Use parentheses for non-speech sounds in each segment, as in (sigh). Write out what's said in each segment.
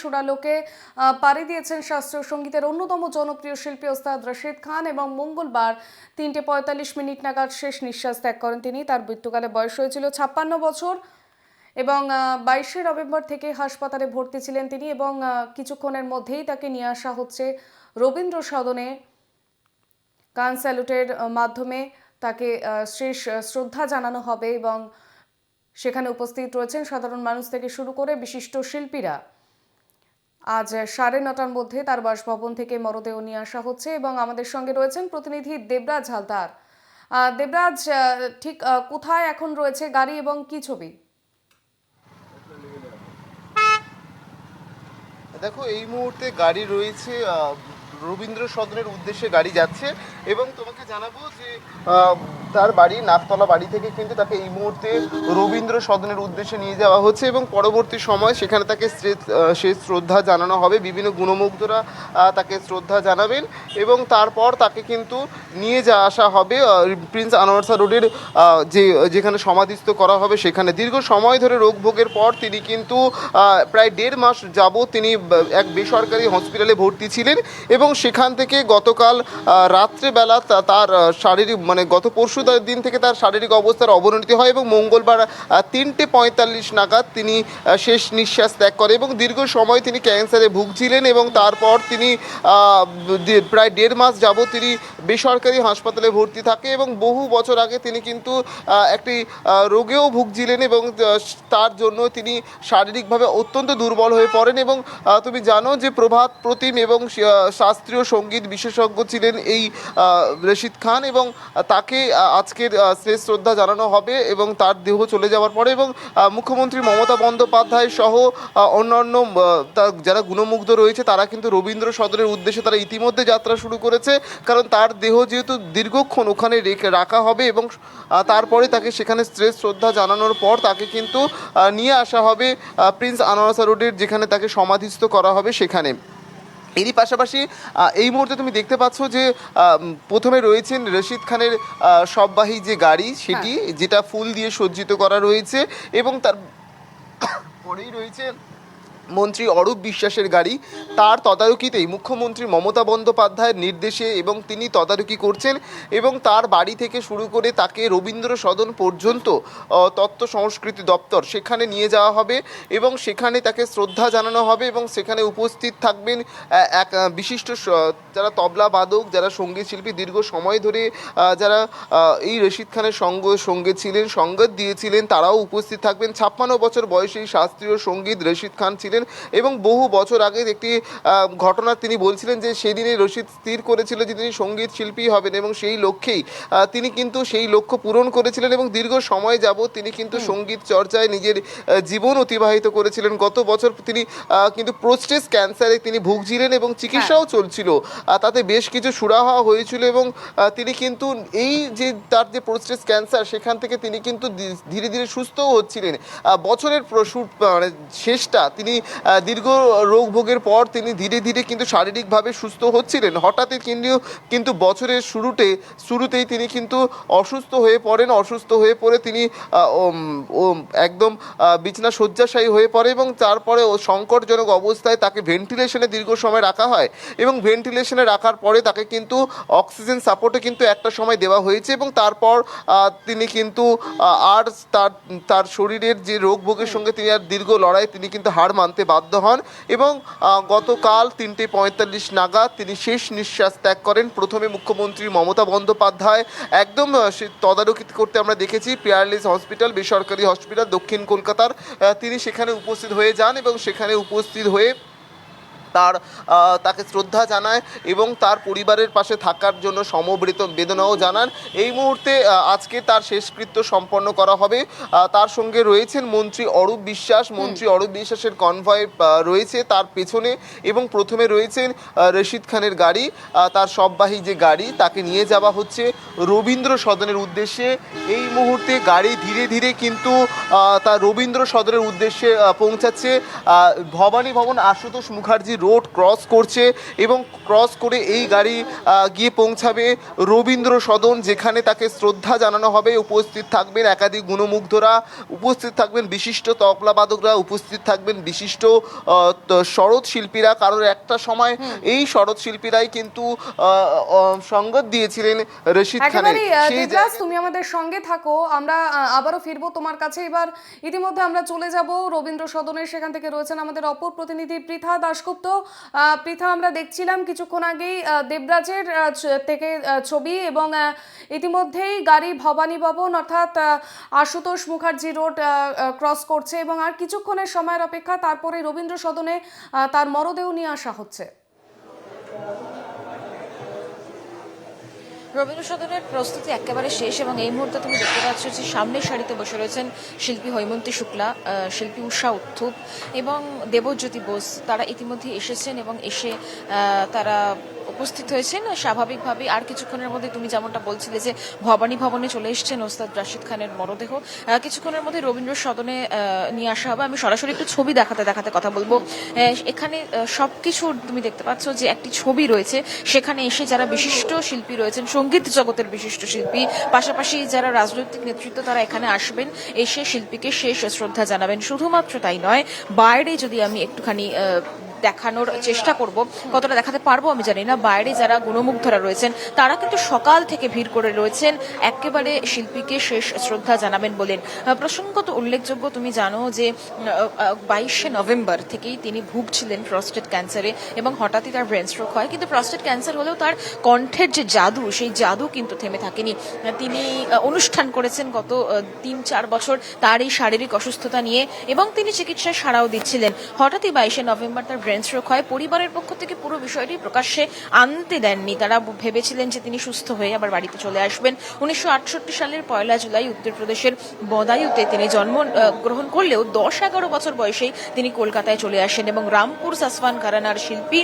সুরালোকে পাড়ি দিয়েছেন শাস্ত্রীয় সঙ্গীতের অন্যতম জনপ্রিয় শিল্পী ওস্তাদ রশিদ খান এবং মঙ্গলবার তিনটে পঁয়তাল্লিশ মিনিট নাগাদ শেষ নিঃশ্বাস ত্যাগ করেন তিনি। তার মৃত্যুকালে বয়স হয়েছিল ছাপ্পান্ন বছর এবং বাইশে নভেম্বর থেকে হাসপাতালে ভর্তি ছিলেন তিনি এবং কিছুক্ষণের মধ্যেই তাকে নিয়ে আসা হচ্ছে রবীন্দ্র সদনে। কান স্যালুটের মাধ্যমে তাকে শেষ শ্রদ্ধা জানানো হবে এবং সেখানে উপস্থিত রয়েছেন সাধারণ মানুষ থেকে শুরু করে বিশিষ্ট শিল্পীরা। আজ সাড়ে নটার মধ্যে তার বাসভবন থেকে মরদেহ নিয়ে আসা হচ্ছে এবং আমাদের সঙ্গে রয়েছেন প্রতিনিধি দেবরাজ হালদার। দেবরাজ ঠিক কোথায় এখন রয়েছে গাড়ি এবং কি ছবি? দেখো, এই মুহূর্তে গাড়ি রয়েছে রবীন্দ্র সদনের উদ্দেশ্যে গাড়ি যাচ্ছে এবং তোমাকে জানাব যে তার বাড়ি নাকতলা বাড়ি থেকে কিন্তু তাকে এই মুহূর্তে রবীন্দ্র সদনের উদ্দেশ্যে নিয়ে যাওয়া হচ্ছে এবং পরবর্তী সময় সেখানে তাকে শেষ শ্রদ্ধা জানানো হবে, বিভিন্ন গুণমুগ্ধরা তাকে শ্রদ্ধা জানাবেন এবং তারপর তাকে কিন্তু নিয়ে যা আসা হবে প্রিন্স আনোয়ারসা রোডের যে, যেখানে সমাধিস্থ করা হবে সেখানে। দীর্ঘ সময় ধরে রোগ ভোগের পর তিনি কিন্তু প্রায় দেড় মাস যাবৎ তিনি এক বেসরকারি হসপিটালে ভর্তি ছিলেন এবং সেখান থেকে গতকাল রাত্রেবেলা তার শারীরিক মানে গত পরশু দিন থেকে তার শারীরিক অবস্থার অবনতি হয় এবং মঙ্গলবার তিনটে পঁয়তাল্লিশ নাগাদ তিনি শেষ নিঃশ্বাস ত্যাগ করে এবং দীর্ঘ সময় তিনি ক্যান্সারে ভুগছিলেন এবং তারপর তিনি প্রায় দেড় মাস যাবৎ তিনি বেসরকারি হাসপাতালে ভর্তি থাকে এবং বহু বছর আগে তিনি কিন্তু একটি রোগেও ভুগছিলেন এবং তার জন্য তিনি শারীরিকভাবে অত্যন্ত দুর্বল হয়ে পড়েন এবং তুমি জানো যে প্রভাত প্রতিম এবং শাস্ত্রীয় সংগীত বিশেষজ্ঞ ছিলেন এই রশিদ খান এবং তাকে আজকের শেষ শ্রদ্ধা জানানো হবে এবং তার দেহ চলে যাওয়ার পরে এবং মুখ্যমন্ত্রী মমতা বন্দ্যোপাধ্যায় সহ অন্যান্য যারা গুণমুগ্ধ রয়েছে তারা কিন্তু রবীন্দ্র সদনের উদ্দেশ্যে তারা ইতিমধ্যে যাত্রা শুরু করেছে। কারণ তার দেহ যেহেতু দীর্ঘক্ষণ ওখানে রেখে রাখা হবে এবং তারপরে তাকে সেখানে শেষ শ্রদ্ধা জানানোর পর তাকে কিন্তু নিয়ে আসা হবে প্রিন্স আনোয়ারসা রোডের যেখানে তাকে সমাধিস্থ করা হবে সেখানে। এরই পাশাপাশি এই মুহূর্তে তুমি দেখতে পাচ্ছ যে প্রথমে রয়েছেন রশিদ খানের সববাহী যে গাড়ি সেটি যেটা ফুল দিয়ে সজ্জিত করা রয়েছে এবং তার (coughs) পরেই রয়েছে মন্ত্রী অরূপ বিশ্বাসের গাড়ি। তার তদারকিতেই মুখ্যমন্ত্রী মমতা বন্দ্যোপাধ্যায়ের নির্দেশে এবং তিনি তদারকি করছেন এবং তার বাড়ি থেকে শুরু করে তাকে রবীন্দ্র সদন পর্যন্ত তত্ত্ব সংস্কৃতি দপ্তর সেখানে নিয়ে যাওয়া হবে এবং সেখানে তাকে শ্রদ্ধা জানানো হবে এবং সেখানে উপস্থিত থাকবেন এক বিশিষ্ট যারা তবলা বাদক, যারা সংগীত শিল্পী, দীর্ঘ সময় ধরে যারা এই রশিদ খানের সঙ্গ, সঙ্গে ছিলেন সঙ্গত দিয়েছিলেন, তারাও উপস্থিত থাকবেন। ছাপ্পান্ন বছর বয়সী শাস্ত্রীয় সংগীত রশিদ খান ছিলেন এবং বহু বছর আগে একটি ঘটনা তিনি বলছিলেন যে সেদিনে রশিদ স্থির করেছিল যে তিনি সংগীত শিল্পী হবেন এবং সেই লক্ষ্যেই তিনি কিন্তু সেই লক্ষ্য পূরণ করেছিলেন এবং দীর্ঘ সময় যাবৎ তিনি কিন্তু সংগীত চর্চায় নিজের জীবন অতিবাহিত করেছিলেন। গত বছর তিনি কিন্তু প্রোস্টেস ক্যান্সারে তিনি ভুগছিলেন এবং চিকিৎসাও চলছিল। তাতে বেশ কিছু সুরাহা হয়েছিল এবং তিনি কিন্তু এই যে তার যে প্রোস্টেস ক্যান্সার সেখান থেকে তিনি কিন্তু ধীরে ধীরে সুস্থও হচ্ছিলেন। বছরের প্রসূর মানে শেষটা তিনি দীর্ঘ রোগ ভোগের পর তিনি ধীরে ধীরে কিন্তু শারীরিকভাবে সুস্থ হচ্ছিলেন। হঠাৎই কিন্তু কিন্তু বছরের শুরুতে, শুরুতেই তিনি কিন্তু অসুস্থ হয়ে পড়েন। অসুস্থ হয়ে পড়ে তিনি একদম বিছনা শয্যাশায়ী হয়ে পড়ে এবং তারপরে ও সংকটজনক অবস্থায় তাকে ভেন্টিলেশনে দীর্ঘ সময় রাখা হয় এবং ভেন্টিলেশনে রাখার পরে তাকে কিন্তু অক্সিজেন সাপোর্টে কিন্তু একটা সময় দেওয়া হয়েছে এবং তারপর তিনি কিন্তু আর তার তার শরীরের যে রোগ ভোগের সঙ্গে তিনি আর দীর্ঘ লড়াই তিনি কিন্তু হার মানতে বাধ্য হন এবং গতকাল তিনটে পঁয়তাল্লিশ নাগাদ তিনি শেষ নিঃশ্বাস ত্যাগ করেন। প্রথমে মুখ্যমন্ত্রী মমতা বন্দ্যোপাধ্যায়, একদম তদারকি করতে আমরা দেখেছি, পিয়ারলিস হসপিটাল, বেসরকারি হসপিটাল দক্ষিণ কলকাতার তিনি সেখানে উপস্থিত হয়ে যান এবং সেখানে উপস্থিত হয়ে তার তাকে শ্রদ্ধা জানায় এবং তার পরিবারের পাশে থাকার জন্য সমবেত বেদনাও জানান। এই মুহূর্তে আজকে তার শেষকৃত্য সম্পন্ন করা হবে। তার সঙ্গে রয়েছেন মন্ত্রী অরূপ বিশ্বাস। মন্ত্রী অরূপ বিশ্বাসের কনভয় রয়েছে তার পেছনে এবং প্রথমে রয়েছেন রশিদ খানের গাড়ি। তার সববাহী যে গাড়ি তাকে নিয়ে যাওয়া হচ্ছে রবীন্দ্র সদনের উদ্দেশ্যে। এই মুহূর্তে গাড়ি ধীরে ধীরে কিন্তু তার রবীন্দ্র সদনের উদ্দেশ্যে পৌঁছাচ্ছে। ভবানী ভবন আশুতোষ মুখার্জি রোড ক্রস করছে এবং ক্রস করে এই গাড়ি গিয়ে পৌঁছাবে রবীন্দ্র সদন যেখানে তাকে শ্রদ্ধা জানানো হবে। উপস্থিত থাকবেন একাধিক গুণমুগ্ধরা উপস্থিত থাকবেন বিশিষ্ট তবলাবাদকরা উপস্থিত থাকবেন বিশিষ্ট শরৎ শিল্পীরা। কারণ একটা সময় এই শরৎ শিল্পীরাই কিন্তু সঙ্গত দিয়েছিলেন রশিদ খানের। সেই তুমি আমাদের সঙ্গে থাকো। আমরা আবারও ফিরবো তোমার কাছে। এবার ইতিমধ্যে আমরা চলে যাব। রবীন্দ্র সদনের সেখান থেকে রয়েছেন আমাদের অপর প্রতিনিধি পৃথা দাশগুপ্ত। আহ, পৃথা আমরা দেখছিলাম কিছুক্ষণ আগেই দেবরাজের থেকে ছবি এবং ইতিমধ্যেই গাড়ি ভবানী ভবন অর্থাৎ আশুতোষ মুখার্জি রোড ক্রস করছে এবং আর কিছুক্ষণের সময়ের অপেক্ষা তারপরে রবীন্দ্র সদনে তার মরদেহ নিয়ে আসা হচ্ছে। রবীন্দ্র সদনের প্রস্তুতি একেবারে শেষ এবং এই মুহূর্তে তুমি দেখতে পাচ্ছ যে সামনের সারিতে বসে রয়েছেন শিল্পী হৈমন্তী শুক্লা শিল্পী উষা উত্থুপ এবং দেবজ্যোতি বোস। তারা ইতিমধ্যে এসেছেন এবং এসে তারা উপস্থিত হয়েছেন। স্বাভাবিকভাবে আর কিছুক্ষণের মধ্যে তুমি যেমনটা বলছিলে যে ভবানী ভবনে চলে এসেছেন ওস্তাদ রাশিদ খানের মরদেহ। কিছুক্ষণের মধ্যে রবীন্দ্র সদনে নিয়ে আসা হবে। আমি সরাসরি একটু ছবি দেখাতে দেখাতে কথা বলব। এখানে সবকিছু তুমি দেখতে পাচ্ছ যে একটি ছবি রয়েছে। সেখানে এসে যারা বিশিষ্ট শিল্পী রয়েছেন, সংগীত জগতের বিশিষ্ট শিল্পী, পাশাপাশি যারা রাজনৈতিক নেতৃত্ব, তারা এখানে আসবেন। এসে শিল্পীকে শেষ শ্রদ্ধা জানাবেন। শুধুমাত্র তাই নয়, বাইরে যদি আমি একটুখানি দেখানোর চেষ্টা করব। কতটা দেখাতে পারব আমি জানি না। বাইরে যারা গুণমুগ্ধরা রয়েছেন, তারা কিন্তু সকাল থেকে ভিড় করে রয়েছেন। একেবারে শিল্পীকে শেষ শ্রদ্ধা জানাবেন বলেন। প্রসঙ্গত উল্লেখযোগ্য তুমি জানো যে বাইশে নভেম্বর থেকেই তিনি ভুগছিলেন প্রস্টেট ক্যান্সারে এবং হঠাৎই তার ব্রেন স্ট্রোক হয়। কিন্তু প্রস্টেট ক্যান্সার হলেও তার কণ্ঠের যে জাদু, সেই জাদু কিন্তু থেমে থাকেনি। তিনি অনুষ্ঠান করেছেন গত তিন চার বছর তার এই শারীরিক অসুস্থতা নিয়ে এবং তিনি চিকিৎসায় সাড়াও দিচ্ছিলেন। হঠাৎই বাইশে নভেম্বর তার ব্রেন স্ট্রোক হয় পরিবারের পক্ষ থেকে পুরো বিষয়টি প্রকাশ্যে আনতে দেননি। তারা ভেবেছিলেন যে তিনি সুস্থ হয়ে আবার বাড়িতে চলে আসবেন। উনিশশো আটষট্টি সালের পয়লা জুলাই উত্তরপ্রদেশের বদায়ুতে তিনি জন্ম গ্রহণ করলেও দশ এগারো বছর বয়সেই তিনি কলকাতায় চলে আসেন এবং রামপুর সাসওয়ান ঘরানার শিল্পী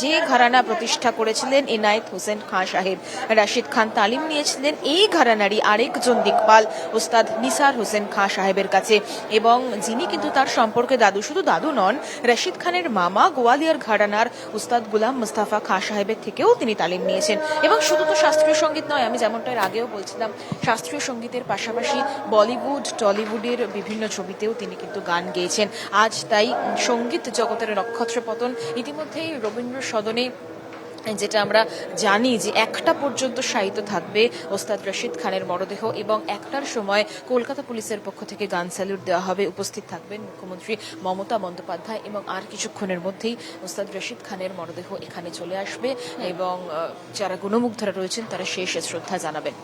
যে ঘরানা প্রতিষ্ঠা করেছিলেন এনায়েত হোসেন খান সাহেব। রাশিদ খান তালিম নিয়েছিলেন এই ঘরানারই আরেকজন দিকপাল, ওস্তাদ নিসার হোসেন খাঁ সাহেবের কাছে। এবং যিনি কিন্তু তার সম্পর্কে দাদু, শুধু দাদু নন, রাশিদ খানের মামা গোয়ালিয়র ঘরানার উস্তাদ গুলাম মুস্তাফা খাঁ সাহেবের থেকেও তিনি তালিম নিয়েছেন। এবং শুধু তো শাস্ত্রীয় সংগীত নয়, আমি যেমনটা এর আগেও বলছিলাম, শাস্ত্রীয় সঙ্গীতের পাশাপাশি বলিউড, টলিউডের বিভিন্ন ছবিতেও তিনি কিন্তু গান গেয়েছেন। আজ তাই সংগীত জগতের নক্ষত্রপতন ইতিমধ্যেই রবীন্দ্র সদনে যেটা আমরা জানি যে একটা পর্যন্ত শায়িত থাকবে ওস্তাদ রশিদ খানের মরদেহ এবং একটার সময় কলকাতা পুলিশের পক্ষ থেকে গান স্যালুট দেওয়া হবে। উপস্থিত থাকবেন মুখ্যমন্ত্রী মমতা বন্দ্যোপাধ্যায় এবং আর কিছুক্ষণের মধ্যেই ওস্তাদ রশিদ খানের মরদেহ এখানে চলে আসবে এবং যারা গুণমুগ্ধরা রয়েছেন তারা শেষ শ্রদ্ধা জানাবেন।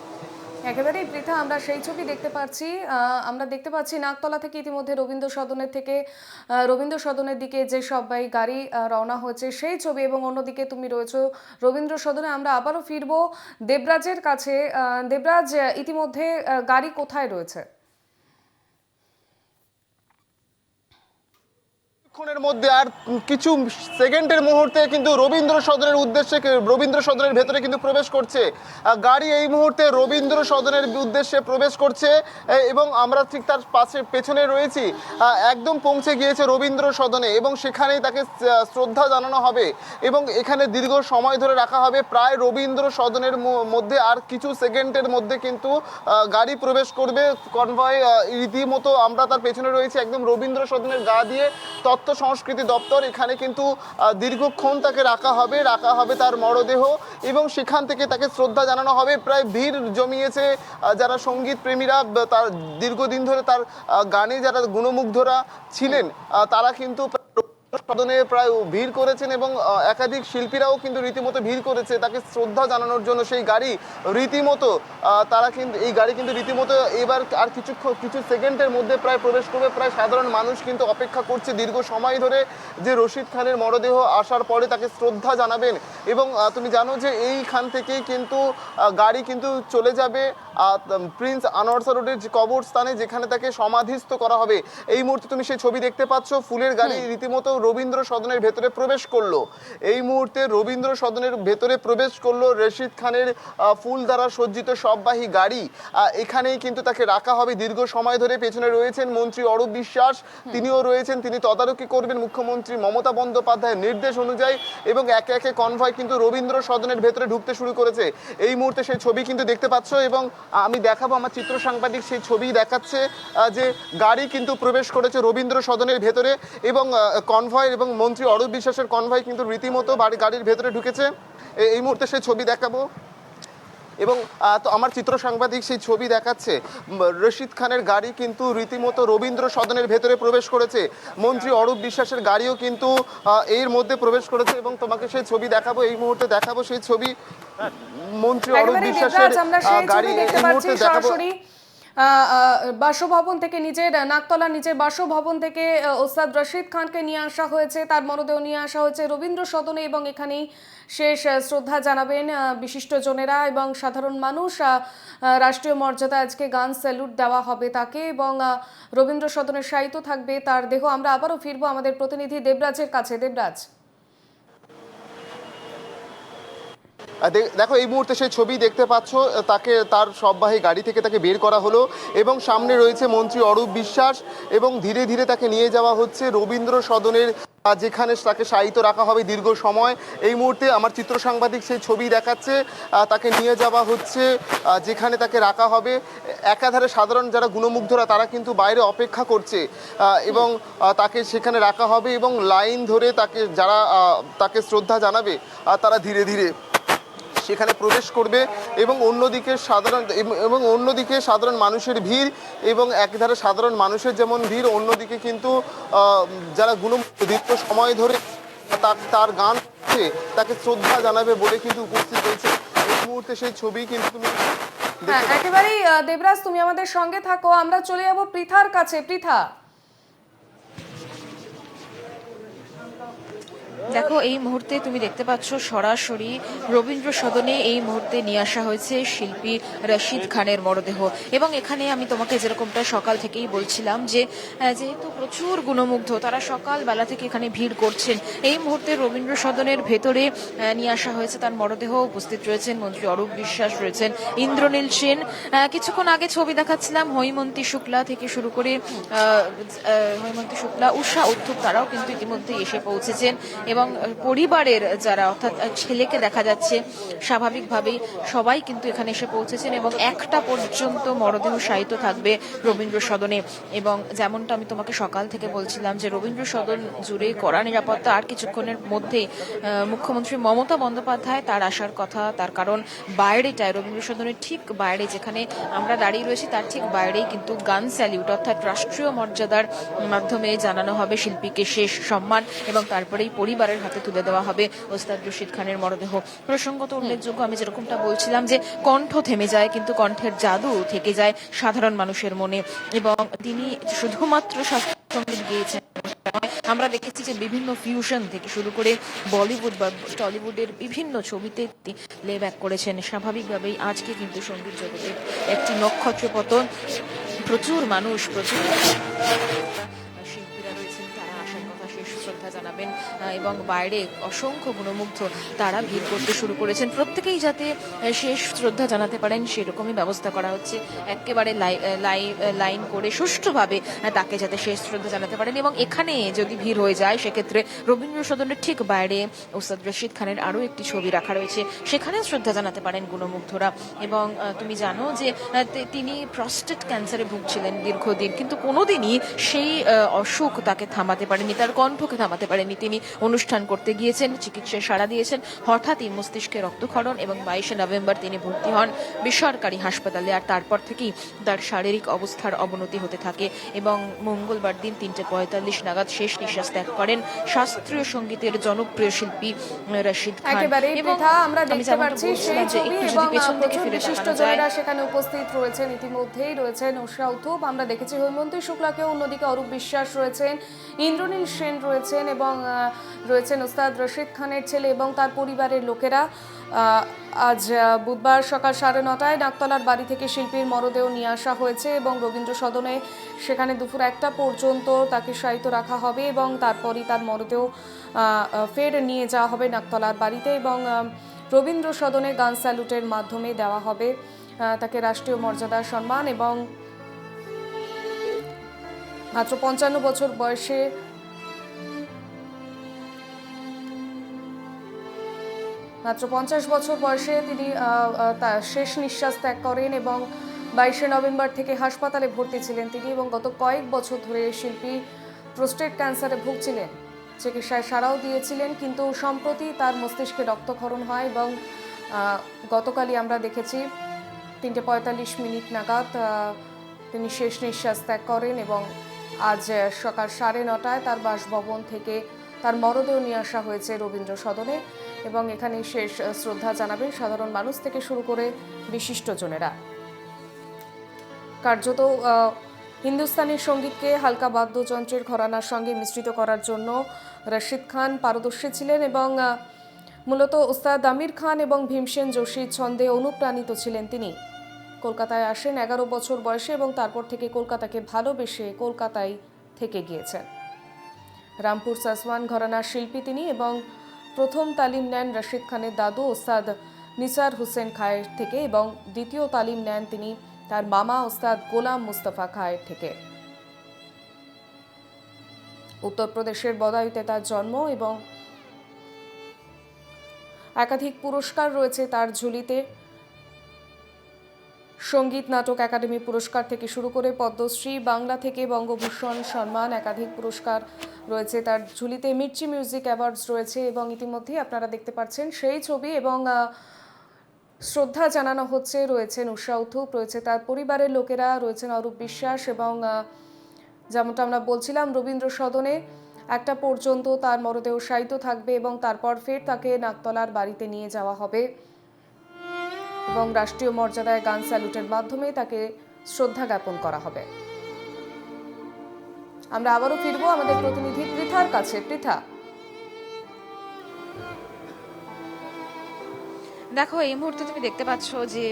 একেবারেই পৃথা, আমরা সেই ছবি দেখতে পাচ্ছি। আমরা দেখতে পাচ্ছি নাকতলা থেকে ইতিমধ্যে রবীন্দ্র সদনের থেকে রবীন্দ্র সদনের দিকে যে সবাই গাড়ি রওনা হয়েছে সেই ছবি এবং অন্যদিকে তুমি রয়েছো রবীন্দ্র সদনে। আমরা আবারও ফিরবো দেবরাজের কাছে। দেবরাজ, ইতিমধ্যে গাড়ি কোথায় রয়েছে? কিছুক্ষণের মধ্যে আর কিছু সেকেন্ডের মুহূর্তে কিন্তু রবীন্দ্র সদনের উদ্দেশ্যে রবীন্দ্র সদনের ভেতরে কিন্তু প্রবেশ করছে। গাড়ি এই মুহূর্তে রবীন্দ্র সদনের উদ্দেশ্যে প্রবেশ করছে এবং আমরা ঠিক তার পাশে পেছনে রয়েছি। একদম পৌঁছে গিয়েছে রবীন্দ্র সদনে এবং সেখানেই তাকে শ্রদ্ধা জানানো হবে, এবং এখানে দীর্ঘ সময় ধরে রাখা হবে। প্রায় রবীন্দ্র সদনের মধ্যে আর কিছু সেকেন্ডের মধ্যে কিন্তু গাড়ি প্রবেশ করবে। কনভয় রীতিমতো আমরা তার পেছনে রয়েছি। একদম রবীন্দ্র সদনের গা দিয়ে তথ্য সংস্কৃতি দপ্তর। এখানে কিন্তু দীর্ঘক্ষণ তাকে রাখা হবে রাখা হবে তার মরদেহ এবং সেখান থেকে তাকে শ্রদ্ধা জানানো হবে। প্রায় ভিড় জমিয়েছে যারা সংগীত প্রেমীরা তার দীর্ঘদিন ধরে তার গানে যারা গুণমুগ্ধরা ছিলেন তারা কিন্তু সদনে প্রায় ভিড় করেছেন এবং একাধিক শিল্পীরাও কিন্তু রীতিমতো ভিড় করেছে। তাকে শ্রদ্ধা জানানোর জন্য সেই গাড়ি রীতিমতো তারা কিন্তু এই গাড়ি কিন্তু রীতিমতো এবার আর কিছু কিছু সেকেন্ডের মধ্যে প্রায় প্রবেশ করবে। প্রায় সাধারণ মানুষ কিন্তু অপেক্ষা করছে দীর্ঘ সময় ধরে যে রশিদ খানের মরদেহ আসার পরে তাকে শ্রদ্ধা জানাবেন। এবং তুমি জানো যে এইখান থেকেই কিন্তু গাড়ি কিন্তু চলে যাবে প্রিন্স আনোয়ারসা রোডের যে কবরস্থানে যেখানে তাকে সমাধিস্থ করা হবে। এই মুহূর্তে তুমি সেই ছবি দেখতে পাচ্ছ। ফুলের গাড়ি রীতিমতো রবীন্দ্র সদনের ভেতরে প্রবেশ করল। এই মুহূর্তে রবীন্দ্র সদনের ভেতরে প্রবেশ করল রশিদ খানের ফুল দ্বারা সজ্জিত সববাহী গাড়ি। এখানেই কিন্তু তাকে রাখা হবে। দীর্ঘ সময় ধরে পেছনে রয়েছেন মন্ত্রী অরূপ বিশ্বাস। তিনিও রয়েছেন, তিনি তদারকি করবেন মুখ্যমন্ত্রী মমতা বন্দ্যোপাধ্যায়ের নির্দেশ অনুযায়ী এবং একে একে কনভয় কিন্তু রবীন্দ্র সদনের ভেতরে ঢুকতে শুরু করেছে। এই মুহূর্তে সেই ছবি কিন্তু দেখতে পাচ্ছ এবং আমি দেখাবো, আমার চিত্র সাংবাদিক সেই ছবি দেখাচ্ছে যে গাড়ি কিন্তু প্রবেশ করেছে রবীন্দ্র সদনের ভেতরে এবং কনভয় এবং মন্ত্রী অরূপ বিশ্বাসের কনভয় কিন্তু রীতিমতো বাড়ি গাড়ির ভেতরে ঢুকেছে। এই মুহূর্তে সেই ছবি দেখাবো। এবং তো আমার চিত্র সাংবাদিক সেই ছবি দেখাচ্ছে। রশিদ খানের গাড়ি কিন্তু রীতিমতো রবীন্দ্র সদনের ভেতরে প্রবেশ করেছে। মন্ত্রী অরূপ বিশ্বাসের গাড়িও কিন্তু এর মধ্যে প্রবেশ করেছে এবং তোমাকে সেই ছবি দেখাবো এই মুহূর্তে দেখাবো সেই ছবি। মন্ত্রী অরূপ বিশ্বাসের গাড়ি এই মুহূর্তে দেখাবো। বাসভবন থেকে নিজের নাকতলা নিজের বাসভবন থেকে ওস্তাদ রশিদ খানকে নিয়ে আসা হয়েছে। তার মরদেহ নিয়ে আসা হয়েছে রবীন্দ্র সদনে এবং এখানেই শেষ শ্রদ্ধা জানাবেন বিশিষ্টজনেরা এবং সাধারণ মানুষ। রাষ্ট্রীয় মর্যাদা আজকে গান স্যালুট দেওয়া হবে তাকে এবং রবীন্দ্র সদনের সাহিত্য থাকবে তার দেহ। আমরা আবারও ফিরবো আমাদের প্রতিনিধি দেবরাজের কাছে। দেবরাজ আর দে- দেখো, এই মুহূর্তে সেই ছবি দেখতে পাচ্ছ তাকে, তার সববাহী গাড়ি থেকে তাকে বের করা হলো এবং সামনে রয়েছে মন্ত্রী অরূপ বিশ্বাস এবং ধীরে ধীরে তাকে নিয়ে যাওয়া হচ্ছে রবীন্দ্র সদনের যেখানে তাকে সাহিত্য রাখা হবে দীর্ঘ সময়। এই মুহূর্তে আমার চিত্র সাংবাদিক সেই ছবি দেখাচ্ছে তাকে নিয়ে যাওয়া হচ্ছে যেখানে তাকে রাখা হবে। একাধারে সাধারণ যারা গুণমুগ্ধরা, তারা কিন্তু বাইরে অপেক্ষা করছে এবং তাকে সেখানে রাখা হবে এবং লাইন ধরে তাকে, যারা তাকে শ্রদ্ধা জানাবে তারা ধীরে ধীরে সেখানে প্রবেশ করবে এবং অন্যদিকে সাধারণ এবং- অন্যদিকে সাধারণ মানুষের ভিড় এবং একধারে সাধারণ মানুষের যেমন ভিড় অন্যদিকে কিন্তু যারা গুণ দীর্ঘ সময় ধরে তার তার গান তাকে শ্রদ্ধা জানাবে বলে কিন্তু উপস্থিত হয়েছে এই মুহূর্তে সেই ছবি কিন্তু তুমি হ্যাঁ একেবারেই দেবরাজ তুমি আমাদের সঙ্গে থাকো। আমরা চলে যাব পৃথার কাছে। পৃথা। দেখো, এই মুহূর্তে তুমি দেখতে পাচ্ছ সরাসরি রবীন্দ্র সদনে এই মুহূর্তে নিয়ে আসা হয়েছে শিল্পী রশিদ খানের মরদেহ। এবং এখানে আমি তোমাকে যেরকমটা সকাল থেকেই বলছিলাম যে যেহেতু প্রচুর গুণমুগ্ধ, তারা সকাল বেলা থেকে এখানে ভিড় করছেন। এই মুহূর্তে রবীন্দ্র সদনের ভেতরে নিয়ে আসা হয়েছে তার মরদেহ। উপস্থিত রয়েছেন মন্ত্রী অরূপ বিশ্বাস, রয়েছেন ইন্দ্রনীল সেন। কিছুক্ষণ আগে ছবি দেখাচ্ছিলাম হৈমন্তী শুক্লা থেকে শুরু করে হৈমন্তী শুক্লা, উষা উত্থুপ তারাও কিন্তু ইতিমধ্যে এসে পৌঁছেছেন। এবং পরিবারের যারা, অর্থাৎ ছেলেকে দেখা যাচ্ছে, স্বাভাবিকভাবেই সবাই কিন্তু এখানে এসে পৌঁছেছেন এবং একটা পর্যন্ত মরদেহ সাহিত্য থাকবে রবীন্দ্র সদনে। এবং যেমনটা আমি তোমাকে সকাল থেকে বলছিলাম যে, রবীন্দ্র সদন জুড়ে কড়া নিরাপত্তা আর কিছুক্ষণের মধ্যেই মুখ্যমন্ত্রী মমতা বন্দ্যোপাধ্যায় তার আসার কথা, তার কারণ বাইরেটায়, রবীন্দ্র সদনের ঠিক বাইরে যেখানে আমরা দাঁড়িয়ে রয়েছি, তার ঠিক বাইরেই কিন্তু গান স্যালিউট, অর্থাৎ রাষ্ট্রীয় মর্যাদার মাধ্যমে জানানো হবে শিল্পীকে শেষ সম্মান এবং তারপরেই পরিবারের হাতে তুলে দেওয়া হবে ওস্তাদ রশিদ খানের মরদেহ। প্রসঙ্গত উল্লেখযোগ্য, আমি যেরকমটা বলছিলাম যে কণ্ঠ থেমে যায়, কিন্তু কণ্ঠের জাদু থেকে যায় সাধারণ মানুষের মনে। এবং তিনি শুধুমাত্র সংগীত গেয়েছেন। আমরা দেখেছি যে বিভিন্ন ফিউশন থেকে শুরু করে বলিউড বা টলিউডের বিভিন্ন ছবিতে প্লেব্যাক করেছেন। স্বাভাবিকভাবেই আজকে কিন্তু সংগীত জগতে একটি নক্ষত্র পতন। প্রচুর মানুষ, প্রচুর শ্রদ্ধা জানাবেন এবং বাইরে অসংখ্য গুণমুগ্ধ তারা ভিড় করতে শুরু করেছেন। প্রত্যেকেই যাতে শেষ শ্রদ্ধা জানাতে পারেন, সেরকমই ব্যবস্থা করা হচ্ছে। একেবারে লাই- লাই- লাইন করে সুষ্ঠুভাবে তাকে যাতে শেষ শ্রদ্ধা জানাতে পারেন। এবং এখানে যদি ভিড় হয়ে যায়, সেক্ষেত্রে রবীন্দ্র সদনের ঠিক বাইরে ওস্তাদ রশিদ খানের আরও একটি ছবি রাখা রয়েছে। সেখানেও শ্রদ্ধা জানাতে পারেন গুণমুগ্ধরা। এবং তুমি জানো যে তিনি প্রস্টেট ক্যান্সারে ভুগছিলেন দীর্ঘদিন, কিন্তু কোনোদিনই সেই অসুখ তাকে থামাতে পারেনি তার কণ্ঠকে থামাতে পারেনি তিনি অনুষ্ঠান করতে গিয়েছেন চিকিৎসায় সাড়া দিয়েছেন। হঠাৎই মস্তিষ্কে রক্তক্ষরণ এবং বাইশে নভেম্বর তিনি ভর্তি হন বেসরকারি হাসপাতালে আর তারপর থেকেই তার শারীরিক অবস্থার অবনতি হতে থাকে এবং মঙ্গলবার দিন তিনটে পঁয়তাল্লিশ নাগাদ শেষ নিঃশ্বাস ত্যাগ করেন শাস্ত্রীয় সঙ্গীতের জনপ্রিয় শিল্পী রশিদ খান। এবং আমরা দেখতে পাচ্ছি সেই ছবি এবং যদি পেছন থেকে বিশিষ্ট জনেরা সেখানে উপস্থিত রয়েছেন। ইতিমধ্যেই রয়েছেন উষা উথুপ আমরা দেখেছি হৈমন্তী শুক্লাকে অন্যদিকে অরূপ বিশ্বাস রয়েছেন। ইন্দ্রনীল সেন রয়েছেন। এবং রয়েছেন ওস্তাদ রশিদ খানের ছেলে এবং তার পরিবারের লোকেরা। আজ বুধবার সকাল সাড়ে নটায় নাকতলার বাড়ি থেকে শিল্পীর মরদেহ নিয়ে আসা হয়েছে এবং রবীন্দ্র সদনে সেখানে দুপুর একটা পর্যন্ত তাকে শায়িত রাখা হবে এবং তারপরই তার মরদেহ ফের নিয়ে যাওয়া হবে নাকতলার বাড়িতে এবং রবীন্দ্র সদনে গান স্যালুটের মাধ্যমে দেওয়া হবে তাকে রাষ্ট্রীয় মর্যাদার সম্মান এবং মাত্র পঞ্চান্ন বছর বয়সে মাত্র পঞ্চাশ বছর বয়সে তিনি তার শেষ নিঃশ্বাস ত্যাগ করেন এবং বাইশে নভেম্বর থেকে হাসপাতালে ভর্তি ছিলেন তিনি এবং গত কয়েক বছর ধরে শিল্পী প্রোস্টেট ক্যান্সারে ভুগছিলেন। চিকিৎসায় সারাও দিয়েছিলেন কিন্তু সম্প্রতি তার মস্তিষ্কে রক্তক্ষরণ হয় এবং গতকালই আমরা দেখেছি তিনটে পঁয়তাল্লিশ মিনিট নাগাদ তিনি শেষ নিঃশ্বাস ত্যাগ করেন এবং আজ সকাল সাড়ে নটায় তার বাসভবন থেকে তার মরদেহ নিয়ে আসা হয়েছে রবীন্দ্র সদনে এবং এখানে শেষ শ্রদ্ধা জানাবেন সাধারণ মানুষ থেকে শুরু করে বিশিষ্টজনেরা কার্যত হিন্দুস্তানি সঙ্গীতকে হালকা বাদ্যযন্ত্রের ঘরানার সঙ্গে মিশ্রিত করার জন্য রশিদ খান পারদর্শী ছিলেন এবং মূলত ওস্তাদ আমির খান এবং ভীমসেন যোশীর ছন্দে অনুপ্রাণিত ছিলেন তিনি। কলকাতায় আসেন এগারো বছর বয়সে এবং তারপর থেকে কলকাতাকে ভালোবেসে কলকাতায় থেকে গিয়েছেন। রামপুর সাসওয়ান ঘরানার শিল্পী তিনি এবং প্রথম তালিম নেন রশিদ খানের দাদু ওস্তাদ নিসার হুসেন খায়ের থেকে এবং দ্বিতীয় তালিম নেন তিনি তার মামা ওস্তাদ গোলাম মুস্তফা খায়ের থেকে। উত্তরপ্রদেশের বদায়ুতে তার জন্ম এবং একাধিক পুরস্কার রয়েছে তার ঝুলিতে। সংগীত নাটক একাডেমি পুরস্কার থেকে শুরু করে পদ্মশ্রী, বাংলা থেকে বঙ্গভূষণ সম্মান একাধিক পুরস্কার রয়েছে। তার ঝুলিতে মির্চি মিউজিক অ্যাওয়ার্ডস রয়েছে এবং ইতিমধ্যেই আপনারা দেখতে পাচ্ছেন সেই ছবি এবং শ্রদ্ধা জানানো হচ্ছে, রয়েছেন উষা উথুপ রয়েছে তার পরিবারের লোকেরা, রয়েছেন অরূপ বিশ্বাস এবং যেমনটা আমরা বলছিলাম, রবীন্দ্র সদনে একটা পর্যন্ত তার মরদেহ শায়িত থাকবে এবং তারপর ফের তাকে নাকতলার বাড়িতে নিয়ে যাওয়া হবে। এবং রাষ্ট্রীয় মর্যাদায় গান স্যালুটের মাধ্যমে তাকে শ্রদ্ধা জ্ঞাপন করা হবে। আমরা আবারও ফিরব আমাদের প্রতিনিধি পৃথার কাছে। পৃথা। দেখো, এই মুহূর্তে তুমি দেখতে পাচ্ছ যে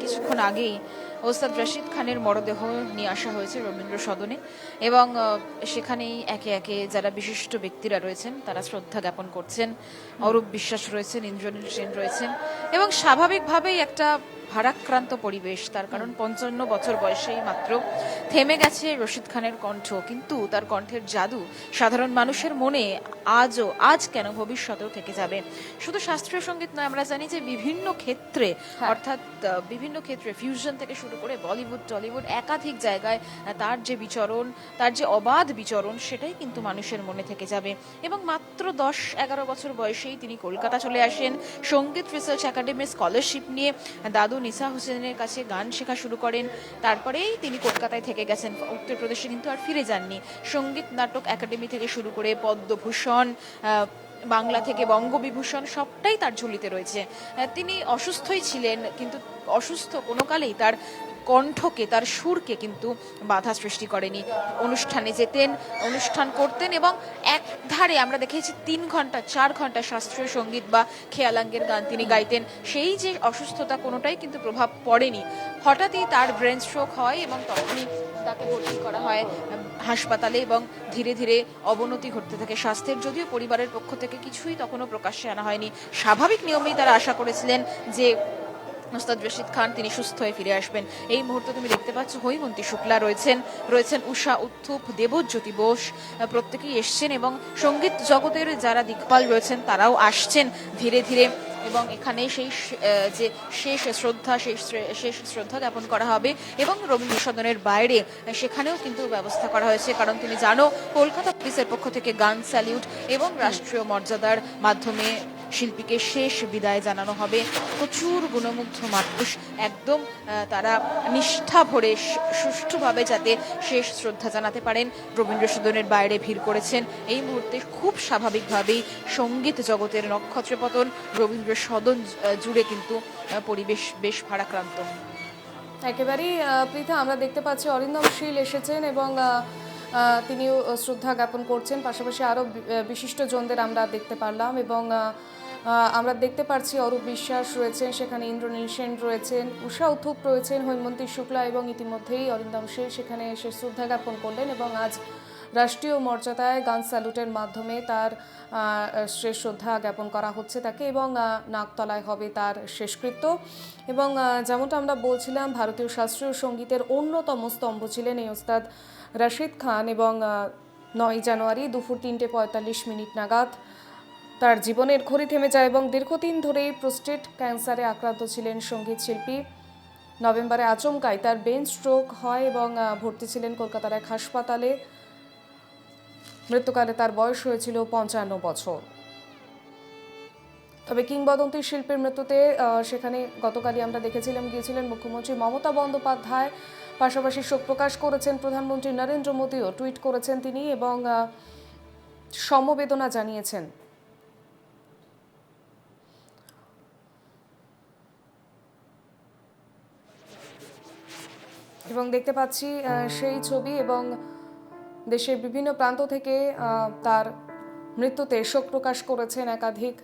কিছুক্ষণ আগেই ওস্তাদ রশিদ খানের মরদেহ নিয়ে আসা হয়েছে রবীন্দ্র সদনে এবং সেখানেই একে একে যারা বিশিষ্ট ব্যক্তিরা রয়েছেন তারা শ্রদ্ধা জ্ঞাপন করছেন। অরূপ বিশ্বাস রয়েছেন ইন্দ্রনীল সেন রয়েছেন এবং স্বাভাবিকভাবেই একটা ভারাক্রান্ত পরিবেশ তার কারণ পঞ্চান্ন বছর বয়সেই মাত্র থেমে গেছে রশিদ খানের কণ্ঠ। কিন্তু তার কণ্ঠের জাদু সাধারণ মানুষের মনে আজও আজ কেন ভবিষ্যতেও থেকে যাবে? শুধু শাস্ত্রীয় সংগীত নয় আমরা জানি যে বিভিন্ন ক্ষেত্রে অর্থাৎ আহ, বিভিন্ন ক্ষেত্রে ফিউশন থেকে শুরু করে বলিউড টলিউড একাধিক জায়গায় তার যে বিচরণ, তার যে অবাধ বিচরণ, সেটাই কিন্তু মানুষের মনে থেকে যাবে। এবং মাত্র দশ, এগারো বছর বয়সেই তিনি কলকাতা চলে আসেন। সংগীত রিসার্চ একাডেমির স্কলারশিপ নিয়ে দাদু নিসা হোসেনের কাছে গান শেখা শুরু করেন। তারপরেই তিনি কলকাতায় থেকে গেছেন, উত্তরপ্রদেশে কিন্তু আর ফিরে যাননি। সংগীত নাটক একাডেমি থেকে শুরু করে পদ্মভূষণ বাংলা থেকে বঙ্গবিভূষণ সবটাই তার ঝুলিতে রয়েছে। তিনি অসুস্থই ছিলেন, কিন্তু অসুস্থ কোনো কালেই তার কণ্ঠকে, তার সুরকে কিন্তু বাধা সৃষ্টি করেনি। অনুষ্ঠানে যেতেন, অনুষ্ঠান করতেন এবং এক ধারে আমরা দেখেছি তিন ঘণ্টা, চার ঘণ্টা শাস্ত্রীয় সংগীত বা খেয়ালাঙ্গের গান তিনি গাইতেন। সেই যে অসুস্থতা কোনোটাই কিন্তু প্রভাব পড়েনি। হঠাৎই তার ব্রেন স্ট্রোক হয় এবং তখনই তাকে ভর্তি করা হয় হাসপাতালে এবং ধীরে ধীরে অবনতি ঘটতে থাকে স্বাস্থ্যের। যদিও পরিবারের পক্ষ থেকে কিছুই তখনও প্রকাশ্যে আনা হয়নি। স্বাভাবিক নিয়মেই তারা আশা করেছিলেন যে ওস্তাদ রশিদ খান, তিনি সুস্থ হয়ে ফিরে আসবেন। এই মুহূর্তে তুমি দেখতে পাচ্ছ হৈমন্তী শুক্লা রয়েছেন। রয়েছেন উষা, উত্থুপ, দেবজ্যোতি বোস প্রত্যেকেই এসছেন এবং সংগীত জগতের যারা দিকপাল রয়েছেন, তারাও আসছেন ধীরে ধীরে এবং এখানে সেই যে শেষ শ্রদ্ধা শ্রে- শেষ শ্রদ্ধা জ্ঞাপন করা হবে এবং রবীন্দ্র সদনের বাইরে সেখানেও কিন্তু ব্যবস্থা করা হয়েছে। কারণ তুমি জানো, কলকাতা পুলিশের পক্ষ থেকে গান স্যালিউট এবং রাষ্ট্রীয় মর্যাদার মাধ্যমে শিল্পীকে শেষ বিদায় জানানো হবে। প্রচুর গুণমুগ্ধ মানুষ। একদম তারা নিষ্ঠা ভরে সুষ্ঠুভাবে যাতে শেষ শ্রদ্ধা জানাতে পারেন। রবীন্দ্র সদনের বাইরে ভিড় করেছেন। এই মুহূর্তে খুব স্বাভাবিকভাবেই সংগীত জগতের নক্ষত্রপতন রবীন্দ্র সদন জুড়ে কিন্তু পরিবেশ বেশ ভারাক্রান্ত। একেবারেই পৃথা, আমরা দেখতে পাচ্ছি অরিন্দম শীল এসেছেন এবং তিনিও শ্রদ্ধা জ্ঞাপন করছেন। পাশাপাশি আরও বিশিষ্ট জনদের আমরা দেখতে পারলাম এবং আমরা দেখতে পারছি অরূপ বিশ্বাস রয়েছেন, সেখানে ইন্দ্রনীল সেন রয়েছেন, উষা উথুপ রয়েছেন, হৈমন্তী শুক্লা এবং ইতিমধ্যেই অরিন্দম শীল সেখানে এসে শ্রদ্ধা জ্ঞাপন করলেন এবং আজ রাষ্ট্রীয় মর্যাদায় গান স্যালুটের মাধ্যমে তার শেষ শ্রদ্ধা জ্ঞাপন করা হচ্ছে তাকে এবং নাকতলায় হবে তার শেষকৃত্য। এবং যেমনটা আমরা বলছিলাম, ভারতীয় শাস্ত্রীয় সঙ্গীতের অন্যতম স্তম্ভ ছিলেন এই ওস্তাদ রাশিদ খান এবং নয় জানুয়ারি দুপুর তিনটে পঁয়তাল্লিশ মিনিট নাগাদ তার জীবনের ঘড়ি থেমে যায় এবং দীর্ঘদিন ধরেই প্রোস্টেট ক্যান্সারে আক্রান্ত ছিলেন সংগীত শিল্পী। নভেম্বরে আচমকায় তার বেন স্ট্রোক হয় এবং ভর্তি ছিলেন কলকাতার এক হাসপাতালে। মৃত্যুকালে তার বয়স হয়েছিল পঞ্চান্ন বছর। তবে কিংবদন্তি শিল্পীর মৃত্যুতে সেখানে গতকালই আমরা দেখেছিলাম, গিয়েছিলেন মুখ্যমন্ত্রী মমতা বন্দ্যোপাধ্যায়। পাশাপাশি শোক প্রকাশ করেছেন প্রধানমন্ত্রী নরেন্দ্র মোদীও, টুইট করেছেন তিনি এবং সমবেদনা জানিয়েছেন। এবং দেখতে পাচ্ছি সেই ছবি এবং দেশের বিভিন্ন প্রান্ত থেকে তার মৃত্যুতে শোক প্রকাশ করেছেন একাধিক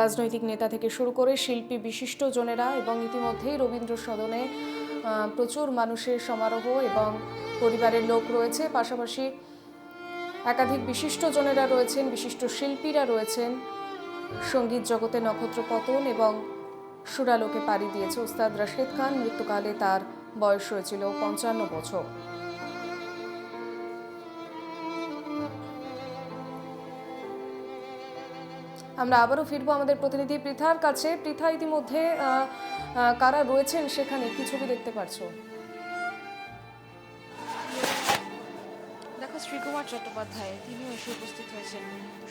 রাজনৈতিক নেতা থেকে শুরু করে শিল্পী বিশিষ্ট জনেরা এবং ইতিমধ্যেই রবীন্দ্র সদনে প্রচুর মানুষের সমারোহ এবং পরিবারের লোক রয়েছে। পাশাপাশি একাধিক বিশিষ্টজনেরা রয়েছেন, বিশিষ্ট শিল্পীরা রয়েছেন। সংগীত জগতে নক্ষত্র পতন এবং সুরালোকে পাড়ি দিয়েছে। ওস্তাদ রাশেদ খান, মৃত্যুকালে তার বয়স হয়েছিল পঞ্চান্ন বছর। আমরা আবারও ফিরবো আমাদের প্রতিনিধি পৃথার কাছে। পৃথা, ইতিমধ্যে কারা রয়েছেন সেখানে? কি ছবি দেখতে পারছ? দেখো, শ্রীকুমার চট্টোপাধ্যায়, তিনিও এসে উপস্থিত হয়েছেন।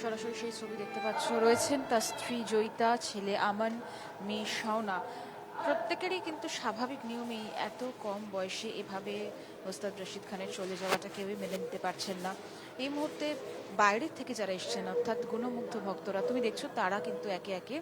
সরাসরি সেই ছবি দেখতে পাচ্ছ, রয়েছেন তার স্ত্রী জয়িতা, ছেলে আমান, মেয়ে শাওনা। প্রত্যেকেরই কিন্তু স্বাভাবিক নিয়মেই এত কম বয়সে এভাবে ওস্তাদ রশিদ খানের চলে যাওয়াটা কেউই মেনে নিতে পারছেন না। এই মুহূর্তে বাইরের থেকে যারা এসছেন, অর্থাৎ গুণমুগ্ধ ভক্তরা, তুমি দেখছ তারা কিন্তু একে একে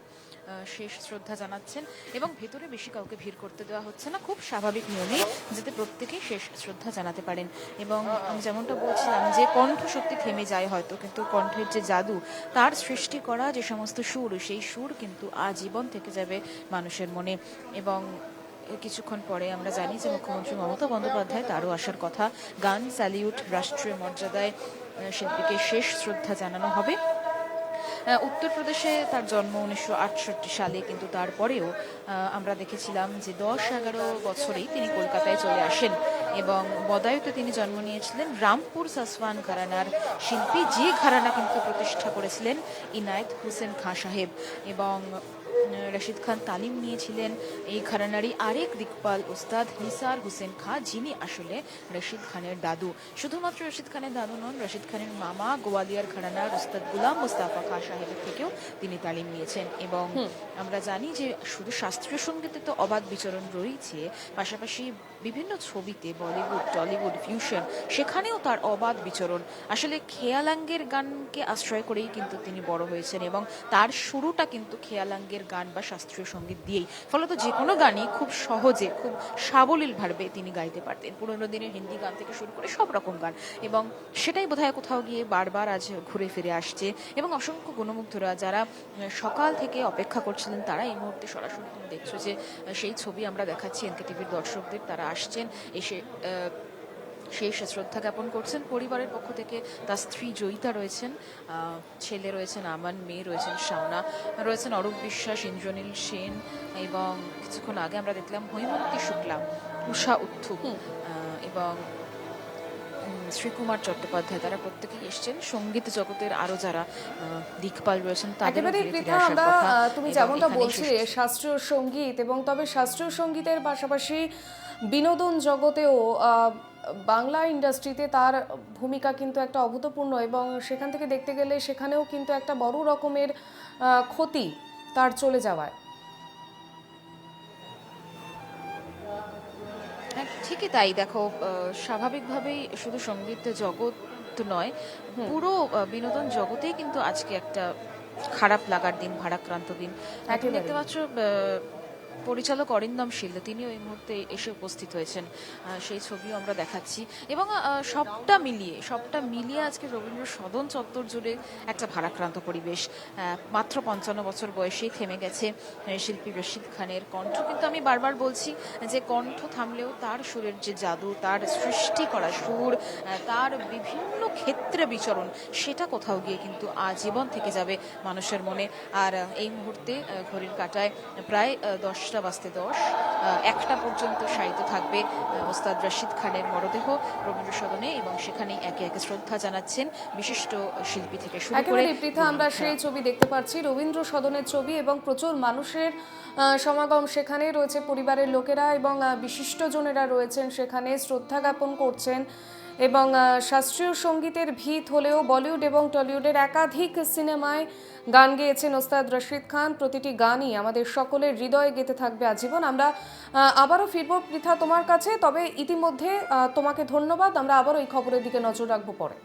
শেষ শ্রদ্ধা জানাচ্ছেন এবং ভেতরে বেশি কাউকে ভিড় করতে দেওয়া হচ্ছে না। খুব স্বাভাবিক নিয়মে যাতে প্রত্যেকেই শেষ শ্রদ্ধা জানাতে পারেন। এবং আমি যেমনটা বলছিলাম যে কণ্ঠ সত্যি থেমে যায় হয়তো, কিন্তু কণ্ঠের যে জাদু, তার সৃষ্টি করা যে সমস্ত সুর, সেই সুর কিন্তু আজীবন থেকে যাবে মানুষের মনে। এবং কিছুক্ষণ পরে আমরা জানি যে মুখ্যমন্ত্রী মমতা বন্দ্যোপাধ্যায় তারও আসার কথা। গান, স্যালিউট, রাষ্ট্রীয় মর্যাদায় শিল্পীকে শেষ শ্রদ্ধা জানানো হবে। উত্তরপ্রদেশে তার জন্ম উনিশশো আটষট্টি সালে, কিন্তু তারপরেও আমরা দেখেছিলাম যে দশ এগারো বছরেই তিনি কলকাতায় চলে আসেন। এবং বদায়ুতে তিনি জন্ম নিয়েছিলেন রামপুর সাসওয়ান ঘরানার শিল্পী, যে ঘরানা কিন্তু প্রতিষ্ঠা করেছিলেন ইনায়েত হোসেন খাঁ সাহেব। এবং রশিদ খান তালিম নিয়েছিলেন এই ঘরানারই আরেক দিকপাল উস্তাদ নিসার হোসেন খাঁ, যিনি আসলে রশিদ খানের দাদু। শুধুমাত্র রশিদ খানের দাদু নন, রশিদ খানের মামা গোয়ালিয়ার ঘরানার উস্তাদ গুলাম মুস্তাফা খাঁ সাহেবের থেকেও তিনি তালিম নিয়েছেন। এবং আমরা জানি যে শুধু শাস্ত্রীয় সঙ্গীতে তো অবাধ বিচরণ রয়েছে, পাশাপাশি বিভিন্ন ছবিতে বলিউড, টলিউড, ফিউশন, সেখানেও তার অবাধ বিচরণ। আসলে খেয়ালাঙ্গের গানকে আশ্রয় করেই কিন্তু তিনি বড় হয়েছেন এবং তার শুরুটা কিন্তু খেয়ালাঙ্গের গান বা শাস্ত্রীয় সংগীত দিয়েই। ফলত যে কোনো গানই খুব সহজে, খুব সাবলীলভাবে তিনি গাইতে পারতেন। পুরোনো দিনের হিন্দি গান থেকে শুরু করে সব রকম গান। এবং সেটাই বোধহয় কোথাও গিয়ে বারবার আজ ঘুরে ফিরে আসছে। এবং অসংখ্য গুণমুগ্ধরা যারা সকাল থেকে অপেক্ষা করছিলেন তারা এই মুহূর্তে সরাসরি তুমি দেখছ যে সেই ছবি আমরা দেখাচ্ছি এনকে টিভির দর্শকদের তারা আসছেন এসে শেষ শ্রদ্ধা জ্ঞাপন করছেন। পরিবারের পক্ষ থেকে তার স্ত্রী জয়িতা রয়েছেন ছেলে রয়েছেন আমান মেয়ে রয়েছেন শাওনা রয়েছেন অরূপ বিশ্বাস ইন্দ্রনীল সেন এবং কিছুক্ষণ আগে আমরা দেখলাম হৈমন্তী শুক্লা উষা উত্থুপ এবং শ্রীকুমার চট্টোপাধ্যায় তারা প্রত্যেকেই এসছেন। সংগীত জগতের আরও যারা দিকপাল রয়েছেন তাদের তুমি যেমনটা বলছিলে শাস্ত্রীয় সংগীত এবং তবে শাস্ত্রীয় সঙ্গীতের পাশাপাশি বিনোদন জগতেও বাংলা ইন্ডাস্ট্রিতে তার ভূমিকা কিন্তু একটা অভূতপূর্ণ এবং সেখান থেকে দেখতে গেলে সেখানেও কিন্তু একটা বড় রকমের ক্ষতি তার চলে যাওয়ায়। ঠিকই তাই। দেখো স্বাভাবিকভাবেই শুধু সংগীত জগৎ নয় পুরো বিনোদন জগতেই কিন্তু আজকে একটা খারাপ লাগার দিন ভারাক্রান্ত দিন। এখন দেখতে পাচ্ছ পরিচালক অরিন্দম শীল তিনিও এই মুহূর্তে এসে উপস্থিত হয়েছেন। সেই ছবিও আমরা দেখাচ্ছি। এবং সবটা মিলিয়ে সবটা মিলিয়ে আজকে রবীন্দ্র সদন চত্বর জুড়ে একটা ভারাক্রান্ত পরিবেশ। মাত্র পঞ্চান্ন বছর বয়সেই থেমে গেছে শিল্পী রশিদ খানের কণ্ঠ। কিন্তু আমি বারবার বলছি যে কণ্ঠ থামলেও তার সুরের যে জাদু তার সৃষ্টি করা সুর তার বিভিন্ন ক্ষেত্রে বিচরণ সেটা কোথাও গিয়ে কিন্তু আজীবন থেকে যাবে মানুষের মনে। আর এই মুহূর্তে ঘড়ির কাটায় প্রায় আহ, দশটা বাজতে দশ। একটা পর্যন্ত শায়িত থাকবে ওস্তাদ রশিদ খানের মরদেহ রবীন্দ্র সদনে এবং সেখানেই একে একে শ্রদ্ধা জানাচ্ছেন বিশিষ্ট শিল্পী থেকে শুরু করে পৃথা আমরা সেই ছবি দেখতে পাচ্ছি রবীন্দ্র সদনের ছবি এবং প্রচুর মানুষের সমাগম সেখানে রয়েছে পরিবারের লোকেরা এবং বিশিষ্টজনেরা রয়েছেন সেখানে শ্রদ্ধা জ্ঞাপন করছেন। এবং শাস্ত্রীয় সঙ্গীতের ভিত হলেও বলিউড এবং টলিউডের একাধিক সিনেমায় গান গেয়েছেন ওস্তাদ রশিদ খান। প্রতিটি গানই আমাদের সকলের হৃদয়ে গেতে থাকবে আজীবন। আমরা আবারও ফিরব পৃথা তোমার কাছে, তবে ইতিমধ্যে তোমাকে ধন্যবাদ। আমরা আবারও এই খবরের দিকে নজর রাখব পরে।